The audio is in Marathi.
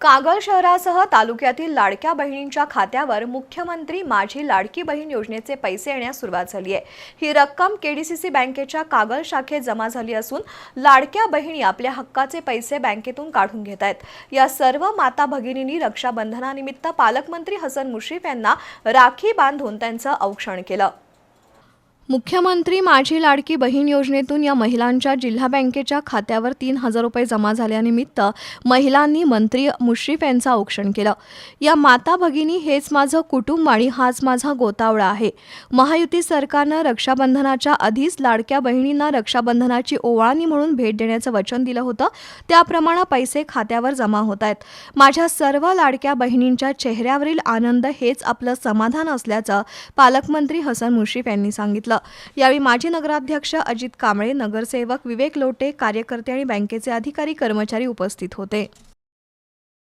कागल शहरासह तालुक्यातील लाडक्या बहिणींच्या खात्यावर मुख्यमंत्री माझी लाडकी बहीण योजनेचे पैसे येण्यास सुरुवात झाली आहे. ही रक्कम केडीसीसी बँकेच्या कागल शाखेत जमा झाली असून लाडक्या बहिणी आपल्या हक्काचे पैसे बँकेतून काढून घेत आहेत. या सर्व माता भगिनींनी रक्षाबंधनानिमित्त पालकमंत्री हसन मुश्रीफ यांना राखी बांधून त्यांचं औक्षण केलं. मुख्यमंत्री माझी लाडकी बहीण योजनेतून या महिलांच्या जिल्हा बँकेच्या खात्यावर तीन हजार रुपये जमा झाल्यानिमित्त महिलांनी मंत्री मुश्रीफ यांचं औक्षण केलं. या माता भगिनी हेच माझं कुटुंब आणि हाच माझा गोतावळा आहे. महायुती सरकारनं रक्षाबंधनाच्या आधीच लाडक्या बहिणींना रक्षाबंधनाची ओवाळणी म्हणून भेट देण्याचं वचन दिलं होतं. त्याप्रमाणे पैसे खात्यावर जमा होत आहेत. माझ्या सर्व लाडक्या बहिणींच्या चेहऱ्यावरील आनंद हेच आपलं समाधान असल्याचं पालकमंत्री हसन मुश्रीफ यांनी सांगितलं. यावेळी माजी नगराध्यक्ष अजित कांबळे नगरसेवक विवेक लोटे कार्यकर्ते आणि बँकेचे अधिकारी कर्मचारी उपस्थित होते.